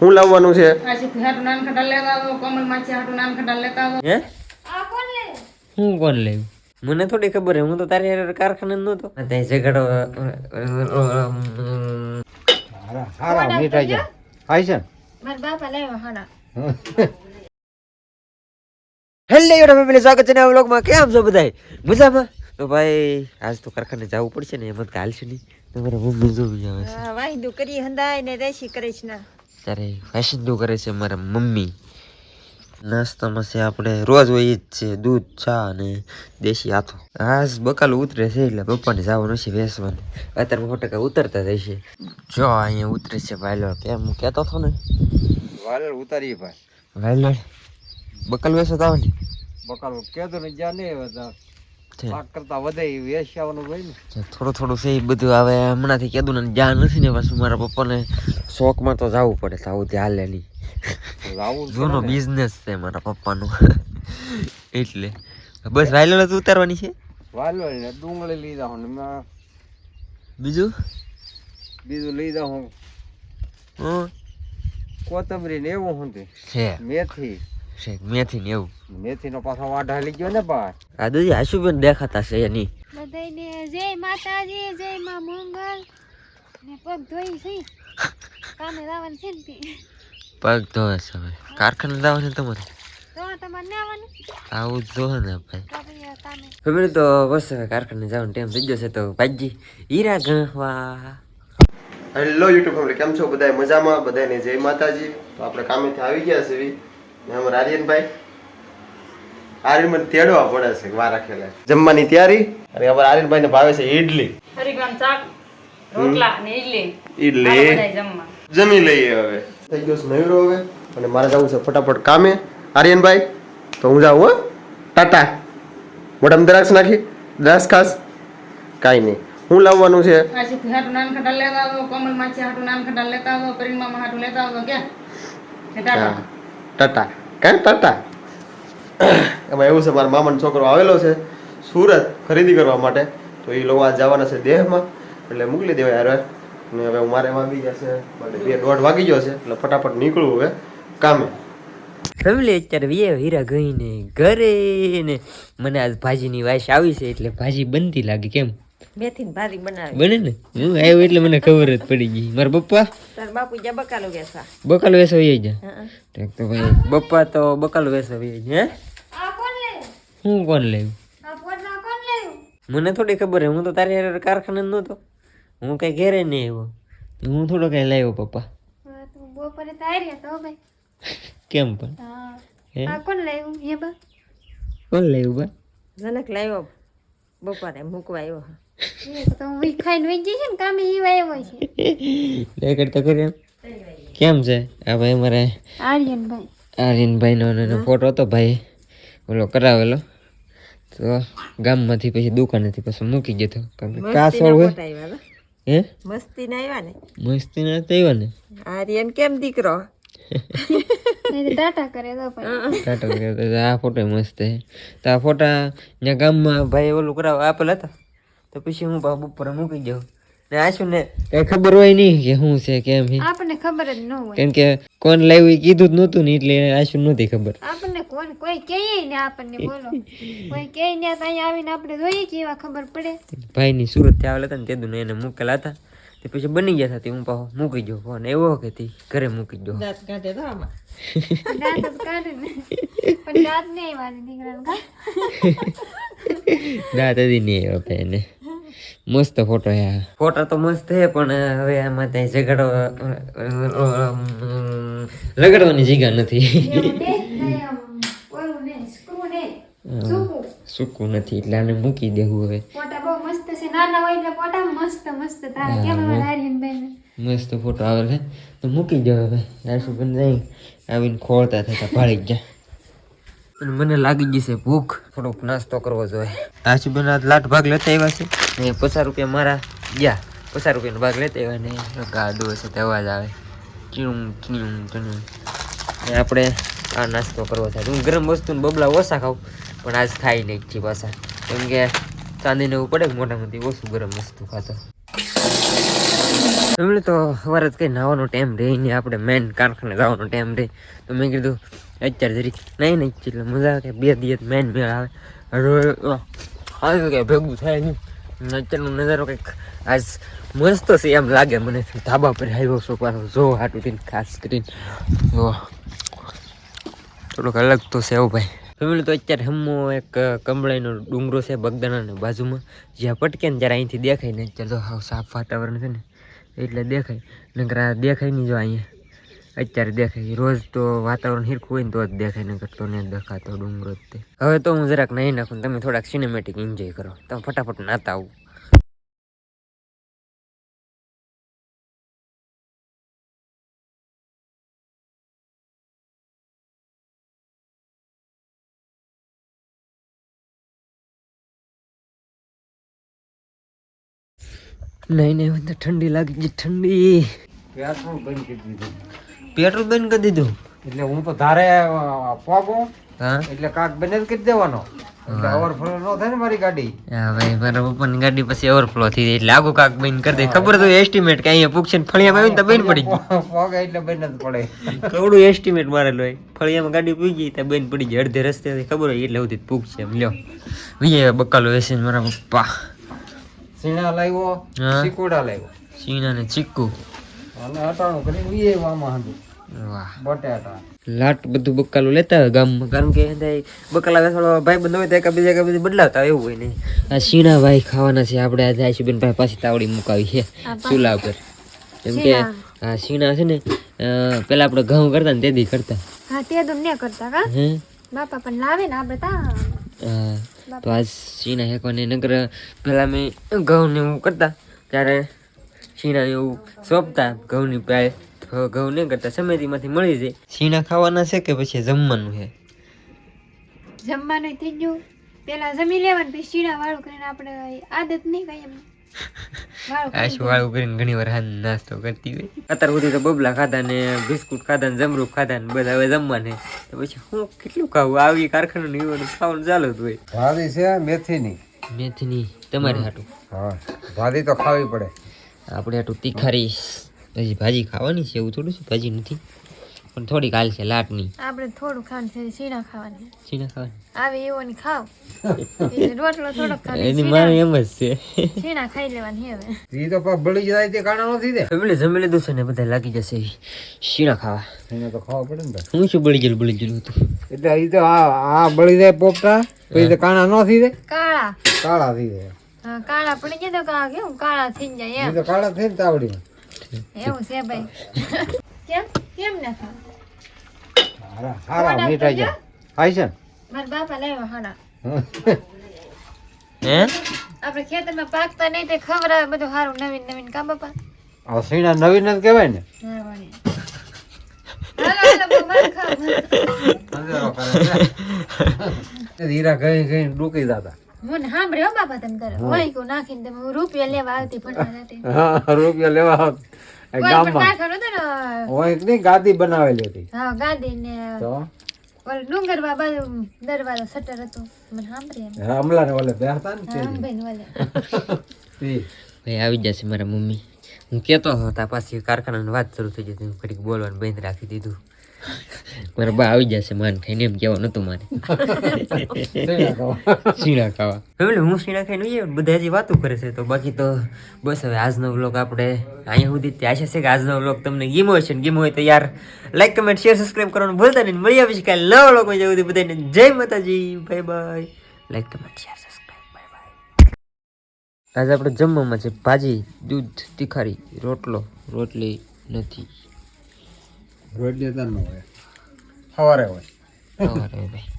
શું લાવવાનું છે હે હું કોણ લેવું મને થોડી ખબર હે હું તો તારી હારે કારખાને જ નહોતો તે ઝઘડો હારા હારા મીઠાઈ જા ખાય છે મારા બાપા લેવા હાડા હેલ્લો યુટ્યુબ ફેમિલી સ્વાગત છે નવા વ્લોગમાં કેમ છો બધાય મજામાં તો ભાઈ આજ તો કારખાને જવું પડશે ને એમ જ છે નહીં તમારા મમ્મી જોવી આવે છે વાહિદુ કરી હંદાય ને દેશી કરીશ ના ત્યારે ફેશનનું કરે છે મારા મમ્મી. નાસ્તામાં છે આપણે રોજ હોય જ છે દૂધ ચા અને દેશી હાથો. આજ બકાલ ઉતરે છે એટલે પપ્પાને જવાનું છે વેસવાનું. અત્યારે સો ટકા ઉતરતા જાય છે જો અહીંયા ઉતરે છે વાયલો. કેમ હું કહેતો હતો ને? વાલર ઉતારી ભાઈ. વાયલો. બકાલ વેસો તાવ ને બકાલ કહેતો ને જ્યાં નહીં છે. પાક કરતા વધે એ વેચાવાનું હોય ને. થોડું થોડું છે એ બધું હવે હમણાંથી કીધું ને જ્યાં નથી ને પાછું મારા પપ્પાને શોખમાં તો જવું પડે ત્યાં હાલે નહીં. આવું જૂનો બિઝનેસ છે મારા પપ્પાનો. એટલે. બસ વાયલોલ જ ઉતારવાની છે? વાયલોલ ને ડુંગળી લઈ જાઉં ને બીજું? બીજું લઈ જાઉં હં. કોથમરી ને એવું હું છે. મેથી. છે મેથી ને એવું. મેથી નો પાછો વાઢા લઈ ગયો ને બા આ દૂધી આશુબેન દેખાતા છે એની. બધાને જય માતાજી જય માં મંગલ. ને પગ ધોઈ છે. કામે લાવન છે ને પગ ધોવે છે ભાઈ કારખાને છે તમારે? તો તમારે ને આવું જો ને ભાઈ. ફેમિલી તો બસ હવે કારખાને જવાનો ટાઈમ થઈ ગયો છે તો ભાઈજી હીરા ગણવા. હેલો યુટ્યુબ ફેમિલી કેમ છો? બધા મજામાં? બધાને જય માતાજી. તો આપણે કામેથી આવી ગયા છે એવી ને આર્યન મને તેડવા પડે છે વાર રાખેલા જમવાની તૈયારી? અને અમારા આર્યનભાઈ ને ભાવે છે ઈડલી. રોટલા ને ઇડલી ઈડલી. જમી લઈએ હવે. થઈ ગયો છે નવરો હવે અને મારે જવું છે ફટાફટ કામે. આર્યનભાઈ તો હું જાઉં હો. ટાટા. મોટા દ્રાક્ષ નાખી. દ્રાક્ષ ખાસ. કાંઈ નહીં. હું લાવવાનું છે? હાટુ નાન ખટા લેતા આવો કોમલ માછી હાટું નાન ખટા લેતા આવો પરિમા હાટું લેતા આવો ક્યાં? ને ટાટા કે ટાટા એમાં એવું છે મારા મામાનો છોકરો આવેલો છે સુરત ખરીદી કરવા માટે. તો એ લોકો આ જવાના છે દેહમાં. એટલે મોકલી દેવાય યાર ને હવે મારે વાગી જશે બે દોઢ વાગી ગયો છે એટલે ફટાફટ નીકળું હવે કામે. ફેમિલી અત્યારે વીએ હીરા ગઈને ઘરે ને મને આજ ભાજીની વાસ આવી છે એટલે ભાજી બનતી લાગી કેમ? મેથી ભારી બનાવે. બને ને? હું આવ્યો એટલે મને ખબર જ પડી ગઈ. મારા પપ્પા? તાર બાપુ જા બકાલો બેસવા બકાલ વેસો વહી જા તો ભાઈ પપ્પા તો બકાલ વેસો વહી જાય હે? આ કોણ લે હું કોણ લેવું? આ પોટલા કોણ લેવું મને થોડી ખબર હે હું તો તારી હારે કારખાને જ નહોતો. હું કઈ ઘેરે નહીં આવ્યો. હું થોડો કઈ લાવ્યો પપ્પા. તું બપોરે તારી તો ભાઈ. કેમ પણ? આ કોણ લેવું હે બા? કોણ લાવ્યું બા? જનક લાવ્યો બપોરે મૂકવા આવ્યો. તો હું ખાઈને ને કામે છે લે કરતો કરી કેમ છે? આ ભાઈ મારે આર્યનભાઈ. આર્યનભાઈનો એનો ફોટો હતો ભાઈ. ઓલો કરાવેલો. તો ગામમાંથી પછી દુકાનેથી પછી મૂકી ગયો તો કારણ હોય હે? મસ્તી ના આવ્યા ને? મસ્તી ના થયો ને? આર્યન કેમ દીકરો? ટાટા કરે તો ભાઈ. ટાટો આ ફોટો મસ્ત છે. તો આ ફોટા ત્યાં ગામમાં ભાઈ ઓલું કરાવે આપેલા હતા? તો પછી હું બાબુ પર મૂકી ગયો ને આશું ને કઈ ખબર હોય નહીં કે શું છે કેમ છે. આપણને ખબર જ ન હોય. કેમ કે કોણ લાવ્યું એ કીધું જ નહોતું ને એટલે આશું નહોતી ખબર. આપણને કોણ કોઈ કહે ને આપણને બોલો. કોઈ કહે ને ત્યાં અહીંયા આવીને આપણે જોઈએ કે એવા ખબર પડે. ભાઈની સુરતથી આવેલા હતા ને તેદું એને મૂકેલા હતા. તે પછી બની ગયા હતા તે હું પાછો મૂકી જો ફોન એવો કે તે ઘરે મૂકી જો દાંત કાઢે તો આમાં. દાંત જ કાઢે ને. પણ દાંત નહીં વાળી દીકરાને દાંત હજી નહીં આવે એને. મસ્ત ફોટો યાર ફોટો તો મસ્ત છે પણ હવે આમાં ત્યાં ઝઘડો રગડવાની જગ્યા નથી. સૂકું. સૂકું નથી એટલે આને મૂકી દેવું હવે. મસ્ત ફોટા આવે છે. તો મૂકી દો હવે. જાય આવીને ખોળતા થતા ભાળી ગયા. અને મને લાગી ગઈ છે ભૂખ. થોડોક નાસ્તો કરવો જોઈએ. આશુબેન લાટ ભાગ લેતા આવ્યા છે? ને પચાસ રૂપિયા મારા ગયા પચાસ રૂપિયાનો ભાગ લેતા આવ્યા ને ગાડો હશે તે અવાજ આવે. ચીણું ચીણું ચીણું. ને આપણે આ નાસ્તો કરવો થાય હું ગરમ વસ્તુને બબલા ઓછા ખાઉં પણ આજ ખાઈ લઈ છીએ પાછા. કેમ કે ચાંદીને એવું પડે મોટા મોટામાંથી ઓછું ગરમ વસ્તુ ખાતો. એમણે તો સવારે જ કંઈ નાવાનો ટાઈમ રહી ને આપણે મેન કારખાને જવાનો ટાઈમ રહી. તો મેં કીધું અત્યારે જરી નહીં નહીં એટલે મજા આવે કે બે દિવસ મેન મેળ આવે. આવે કે ભેગું થાય નહીં. અત્યારનો નજારો કંઈક આજ મસ્ત છે એમ લાગે મને. ધાબા પર આવ્યો છો પાછો જો હાટું થઈને ખાસ કરીને. થોડોક અલગ તો છે એવું ભાઈ. ફેમિલી તો અત્યારે હમો એક કંબળાઈનો ડુંગરો છે બગદાણાની બાજુમાં. જ્યાં પટકે ને ત્યારે અહીંથી દેખાય ને, અત્યારે તો સાફ વાતાવરણ છે ને, એટલે દેખાય. નકર દેખાય નહીં જો અહીંયા. અત્યારે દેખાય રોજ તો વાતાવરણ હિરખું હોય ને તો જ દેખાય નગર તો ને દેખાતો ડુંગરો જ તે. હવે તો હું જરાક નહીં નાખું તમે થોડાક સિનેમેટિક એન્જોય કરો. તમે ફટાફટ નાતા આવું. નહીં નહીં ઠંડી લાગી છે, ઠંડી. બંધ કરી દીધું? પેટ્રોલ બંધ કરી દીધું? એટલે હું તો ધારે પોગો હા? એટલે કાક બંધ કરી દેવાનો. એટલે ઓવરફ્લો ન થાય ને મારી ગાડી. હા ભાઈ મારા પપ્પાની ગાડી પછી ઓવરફ્લો થઈ જાય. એટલે આગુ કાક બંધ કરી દે. ખબર તો એસ્ટિમેટ કે અહીંયા પૂછશે ને ફળિયામાં આવીને તો બંધ પડી પોગે એટલે બંધ જ પડે. કવડું એસ્ટિમેટ મારેલું હોય? ફળિયામાં ગાડી પૂગી ગઈ તો બંધ પડી જાય અડધે રસ્તે ખબર હોય એટલે સુધી પૂગશે એમ. લ્યો. વિજય બકાલો વેસે મારા પપ્પા. સીણા લાવ્યો હા. સિકોડા લાવ્યો. સીણા ને ચીકુ. વામાં હતું વાહ. બટાટા. લાટ બધું બકાલું લેતા હોય ગામમાં કારણ કે બકાલા વેસાડો ભાઈ બંધ હોય તો એકા બીજા એકા બીજી બદલાવતા એવું હોય નહીં આ શીણા ભાઈ ખાવાના છે આપણે આજે આશુબેન ભાઈ પાછી તાવડી મુકાવી છે ચૂલા ઉપર. કેમ કે આ શીણા છે ને પેલા આપણે ઘઉં કરતા ને તેદી કરતા. હા તે તો ને કરતા કા? હે? બાપા પણ લાવે ને આપણે તા. હા, તો આજ શીણા હેકવાને નગર પેલા મેં ઘઉં ને હું કરતા ત્યારે શીણા એવું સોંપતા ઘઉંની પાય ઘઉં નહીં કરતા સમેતીમાંથી મળી જાય. શીણા ખાવાના છે કે પછી જમવાનું છે? જમવાનું થઈ ગયું. પેલા જમી લેવાનું પછી શીણા વાળું કરીને આપણે આદત નહીં કઈ એમ. આશુ વાળું કરીને ઘણી વાર હાથ નાસ્તો કરતી હોય. અત્યાર સુધી તો બબલા ખાધા ને બિસ્કુટ ખાધા ને જમરૂખ ખાધા ને બધા હવે જમવાને તો પછી હું કેટલું ખાવું? આવી કારખાનું ને ખાવાનું ચાલુ જ હોય. છે મેથીની. મેથીની તમારી હાટું? હા તો ખાવી પડે. આપણે આટલું તીખારી હજી ભાજી ખાવાની છે એવું થોડું છે? ભાજી નથી. પણ થોડીક હાલ છે લાટની. આપણે થોડું ખાવાનું છે શીણા ખાવાની. સીણા ખાવાની? આવે એવો ને ખાવ. રોટલો થોડોક ખાલી એની મારે એમ જ છે. સીણા ખાઈ લેવાની હવે. જી તો પાછું બળી જાય તે કાણા નથી દે ફેમિલી જમી લીધું છે ને બધા લાગી જશે શીણા ખાવા. એને તો ખાવા પડે ને હું શું બળી ગયેલું બળી ગયેલું હતું? એટલે એ તો આ આ બળી જાય પોપટા પછી તો કાણા ન થઈ જાય કાળા. કાળા થઈ જાય કાળા પડી ગયા તો કા કેવું કાળા થઈ જાય ઈ તો કાળા થઈ ને એવું છે ભાઈ. કેમ? કેમ ના ખાવ હારા હારા મીઠા છે ખાય છે. મારા બાપા લાવ્યા હે? આપણે ખેતરમાં પાકતા નહીં તે ખવડાવે બધું સારું નવીન નવીન કા બાપા. આ સીણા નવીન જ કહેવાય ને. હીરા ગઈ ગઈ ડૂકી જતા મને સાંભળ્યો બાપા તમે કરે નાખીને તમે રૂપિયા લેવા આવતી ભણવા જતી હા રૂપિયા લેવા આવત. એ કોઈ પણ ગામમાં. નાખવાનું હતું હોય કે નહીં ગાદી બનાવેલી હતી. હા ગાદી ને તો? ઓલું ડુંગરવા બાજુ દરવાજો શટર હતું. મને સાંભળી એમ. અમલા ને ઓલે બેહતા ને તે રામભાઈ ને ભાઈ આવી જશે મારા મમ્મી. હું કેતો હતો પાછી કારખાનાની વાત શરૂ થઈ જતી. હું બોલવાનું બંધ રાખી દીધું. મારા બા આવી જશે માન ખાઈને એમ કહેવાનું નતું મારે. સીણા ખાવા. શીણા ખાવા ફેમિલી હું શીણા ખાઈને જઈએ બધા હજી વાતો કરે છે તો બાકી તો બસ હવે આજનો વ્લોગ આપણે અહીંયા સુધી ત્યાં છે. કે આજનો વ્લોગ તમને ગીમો હશે ને ગીમો હોય તો યાર લાઈક કમેન્ટ શેર સબસ્ક્રાઈબ કરવાનું ભૂલતા નહીં. મળી આવીશ કાલે નવા વ્લોગમાં જવું બધાને જય માતાજી. Bye bye like comment share subscribe bye bye આજે આપણે જમવામાં છે ભાજી દૂધ તીખારી રોટલો રોટલી નથી. રોટલી તો ન હોય. સવારે હોય. સવારે ભાઈ